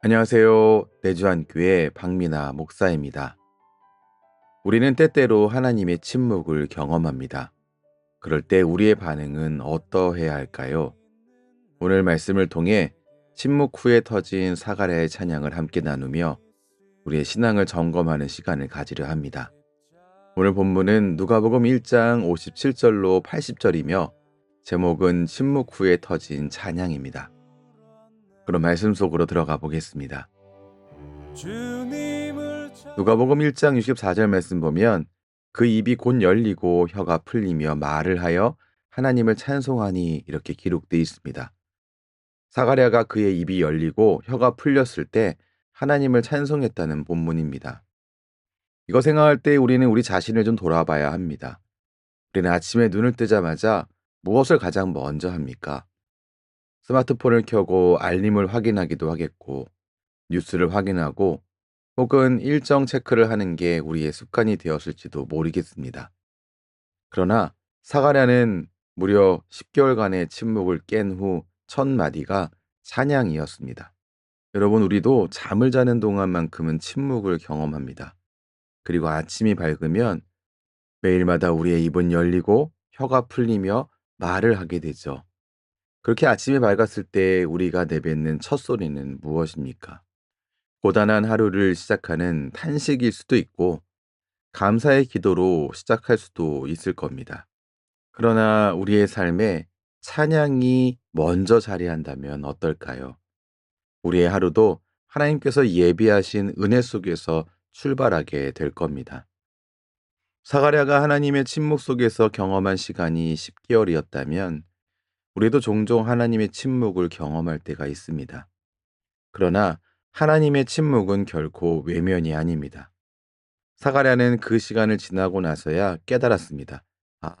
안녕하세요. 내주한교회 박민아 목사입니다. 우리는 때때로 하나님의 침묵을 경험합니다. 그럴 때 우리의 반응은 어떠해야 할까요? 오늘 말씀을 통해 침묵 후에 터진 사가랴의 찬양을 함께 나누며 우리의 신앙을 점검하는 시간을 가지려 합니다. 오늘 본문은 누가복음 1장 57절로 80절이며 제목은 침묵 후에 터진 찬양입니다. 그럼 말씀 속으로 들어가 보겠습니다. 누가복음 1장 64절 말씀 보면 그 입이 곧 열리고 혀가 풀리며 말을 하여 하나님을 찬송하니 이렇게 기록되어 있습니다. 사가랴가 그의 입이 열리고 혀가 풀렸을 때 하나님을 찬송했다는 본문입니다. 이거 생각할 때 우리는 우리 자신을 좀 돌아봐야 합니다. 우리는 아침에 눈을 뜨자마자 무엇을 가장 먼저 합니까? 스마트폰을 켜고 알림을 확인하기도 하겠고, 뉴스를 확인하고, 혹은 일정 체크를 하는 게 우리의 습관이 되었을지도 모르겠습니다. 그러나 사가랴는 무려 10개월간의 침묵을 깬 후 첫 마디가 찬양이었습니다. 여러분, 우리도 잠을 자는 동안만큼은 침묵을 경험합니다. 그리고 아침이 밝으면 매일마다 우리의 입은 열리고 혀가 풀리며 말을 하게 되죠. 그렇게 아침이 밝았을 때 우리가 내뱉는 첫 소리는 무엇입니까? 고단한 하루를 시작하는 탄식일 수도 있고, 감사의 기도로 시작할 수도 있을 겁니다. 그러나 우리의 삶에 찬양이 먼저 자리한다면 어떨까요? 우리의 하루도 하나님께서 예비하신 은혜 속에서 출발하게 될 겁니다. 사가랴가 하나님의 침묵 속에서 경험한 시간이 10개월이었다면 우리도 종종 하나님의 침묵을 경험할 때가 있습니다. 그러나 하나님의 침묵은 결코 외면이 아닙니다. 사가랴는 그 시간을 지나고 나서야 깨달았습니다. 아,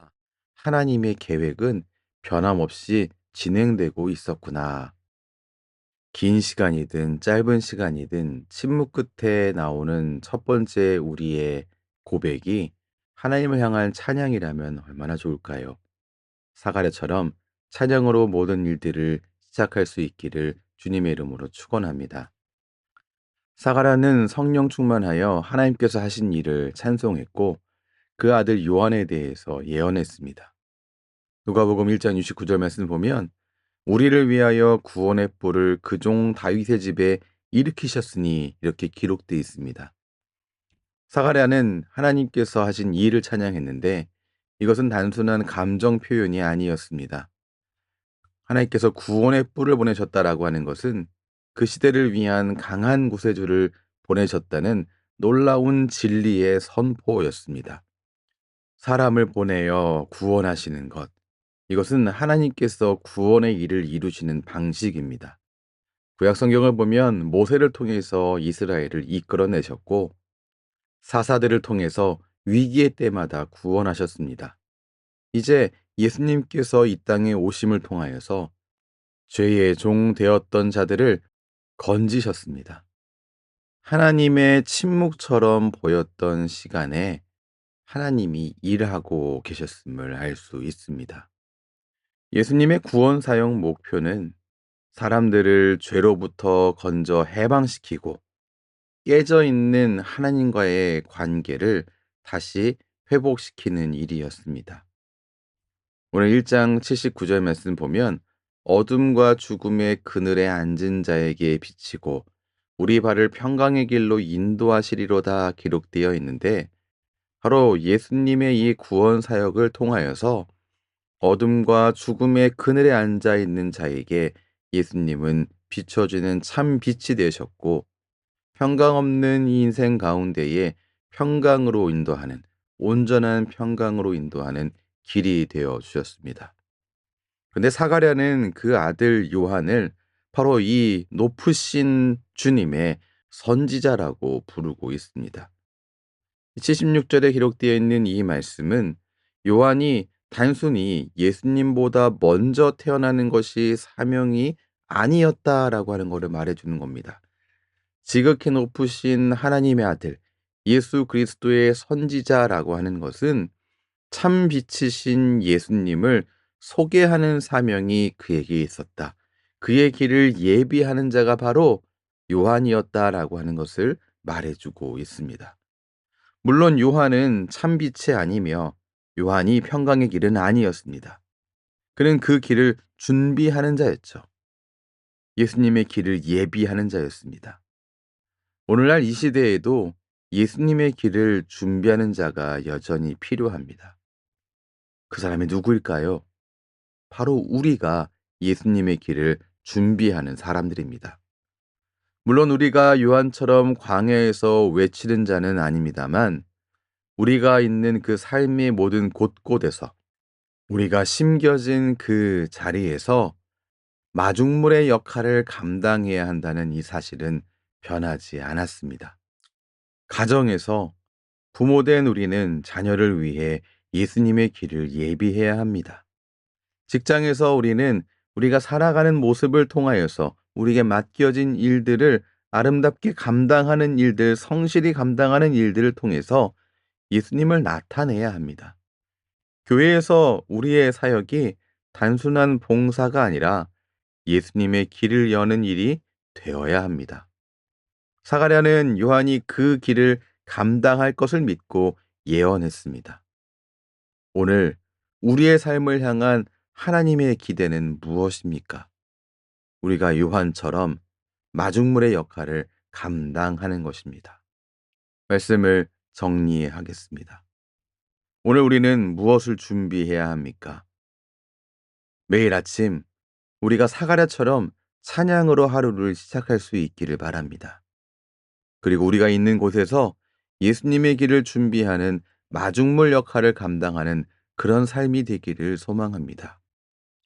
하나님의 계획은 변함없이 진행되고 있었구나. 긴 시간이든 짧은 시간이든 침묵 끝에 나오는 첫 번째 우리의 고백이 하나님을 향한 찬양이라면 얼마나 좋을까요? 사가랴처럼 찬양으로 모든 일들을 시작할 수 있기를 주님의 이름으로 축원합니다. 사가라는 성령 충만하여 하나님께서 하신 일을 찬송했고 그 아들 요한에 대해서 예언했습니다. 누가복음 1장 69절 말씀 보면 우리를 위하여 구원의 뿔을 그 종 다윗의 집에 일으키셨으니 이렇게 기록되어 있습니다. 사가랴는 하나님께서 하신 일을 찬양했는데 이것은 단순한 감정 표현이 아니었습니다. 하나님께서 구원의 뿔을 보내셨다라고 하는 것은 그 시대를 위한 강한 구세주를 보내셨다는 놀라운 진리의 선포였습니다. 사람을 보내어 구원하시는 것. 이것은 하나님께서 구원의 일을 이루시는 방식입니다. 구약 성경을 보면 모세를 통해서 이스라엘을 이끌어내셨고 사사들을 통해서 위기의 때마다 구원하셨습니다. 이제 예수님께서 이 땅에 오심을 통하여서 죄의 종 되었던 자들을 건지셨습니다. 하나님의 침묵처럼 보였던 시간에 하나님이 일하고 계셨음을 알 수 있습니다. 예수님의 구원 사용 목표는 사람들을 죄로부터 건져 해방시키고 깨져 있는 하나님과의 관계를 다시 회복시키는 일이었습니다. 오늘 1장 79절 말씀 보면 어둠과 죽음의 그늘에 앉은 자에게 비치고 우리 발을 평강의 길로 인도하시리로다 기록되어 있는데 바로 예수님의 이 구원 사역을 통하여서 어둠과 죽음의 그늘에 앉아 있는 자에게 예수님은 비춰주는 참 빛이 되셨고 평강 없는 이 인생 가운데에 평강으로 인도하는 온전한 평강으로 인도하는 길이 되어 주셨습니다. 근데 사가랴는 그 아들 요한을 바로 이 높으신 주님의 선지자라고 부르고 있습니다. 76절에 기록되어 있는 이 말씀은 요한이 단순히 예수님보다 먼저 태어나는 것이 사명이 아니었다라고 하는 것을 말해주는 겁니다. 지극히 높으신 하나님의 아들, 예수 그리스도의 선지자라고 하는 것은 참 빛이신 예수님을 소개하는 사명이 그에게 있었다. 그의 길을 예비하는 자가 바로 요한이었다라고 하는 것을 말해주고 있습니다. 물론 요한은 참빛이 아니며 요한이 평강의 길은 아니었습니다. 그는 그 길을 준비하는 자였죠. 예수님의 길을 예비하는 자였습니다. 오늘날 이 시대에도 예수님의 길을 준비하는 자가 여전히 필요합니다. 그 사람이 누구일까요? 바로 우리가 예수님의 길을 준비하는 사람들입니다. 물론 우리가 요한처럼 광야에서 외치는 자는 아닙니다만 우리가 있는 그 삶의 모든 곳곳에서 우리가 심겨진 그 자리에서 마중물의 역할을 감당해야 한다는 이 사실은 변하지 않았습니다. 가정에서 부모된 우리는 자녀를 위해 예수님의 길을 예비해야 합니다. 직장에서 우리는 우리가 살아가는 모습을 통하여서 우리에게 맡겨진 일들을 아름답게 감당하는 일들, 성실히 감당하는 일들을 통해서 예수님을 나타내야 합니다. 교회에서 우리의 사역이 단순한 봉사가 아니라 예수님의 길을 여는 일이 되어야 합니다. 사가랴는 요한이 그 길을 감당할 것을 믿고 예언했습니다. 오늘 우리의 삶을 향한 하나님의 기대는 무엇입니까? 우리가 요한처럼 마중물의 역할을 감당하는 것입니다. 말씀을 정리하겠습니다. 오늘 우리는 무엇을 준비해야 합니까? 매일 아침 우리가 사가랴처럼 찬양으로 하루를 시작할 수 있기를 바랍니다. 그리고 우리가 있는 곳에서 예수님의 길을 준비하는 마중물 역할을 감당하는 그런 삶이 되기를 소망합니다.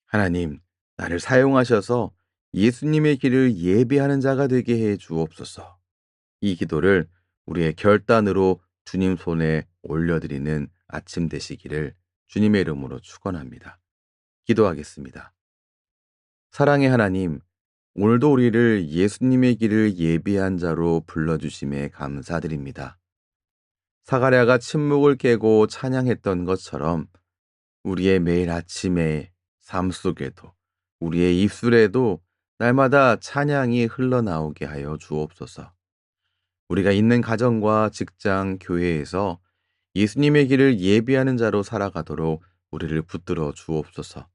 하나님, 나를 사용하셔서 예수님의 길을 예배하는 자가 되게 해 주옵소서. 이 기도를 우리의 결단으로 주님 손에 올려드리는 아침 되시기를 주님의 이름으로 축원합니다. 기도하겠습니다. 사랑의 하나님, 오늘도 우리를 예수님의 길을 예비한 자로 불러주심에 감사드립니다. 사가랴가 침묵을 깨고 찬양했던 것처럼 우리의 매일 아침에 삶 속에도 우리의 입술에도 날마다 찬양이 흘러나오게 하여 주옵소서. 우리가 있는 가정과 직장, 교회에서 예수님의 길을 예비하는 자로 살아가도록 우리를 붙들어 주옵소서.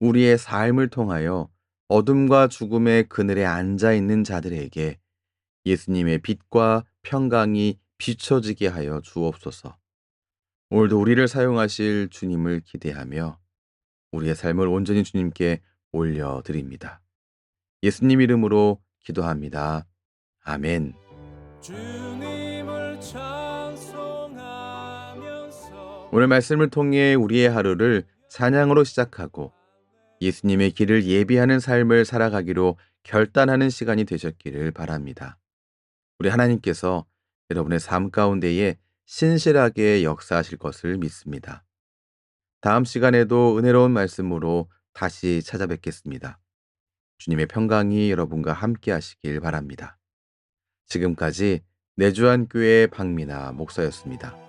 우리의 삶을 통하여 어둠과 죽음의 그늘에 앉아 있는 자들에게 예수님의 빛과 평강이 비춰지게 하여 주옵소서. 오늘도 우리를 사용하실 주님을 기대하며 우리의 삶을 온전히 주님께 올려드립니다. 예수님 이름으로 기도합니다. 아멘. 오늘 말씀을 통해 우리의 하루를 찬양으로 시작하고 예수님의 길을 예비하는 삶을 살아가기로 결단하는 시간이 되셨기를 바랍니다. 우리 하나님께서 여러분의 삶 가운데에 신실하게 역사하실 것을 믿습니다. 다음 시간에도 은혜로운 말씀으로 다시 찾아뵙겠습니다. 주님의 평강이 여러분과 함께 하시길 바랍니다. 지금까지 내주한 교회 박미나 목사였습니다.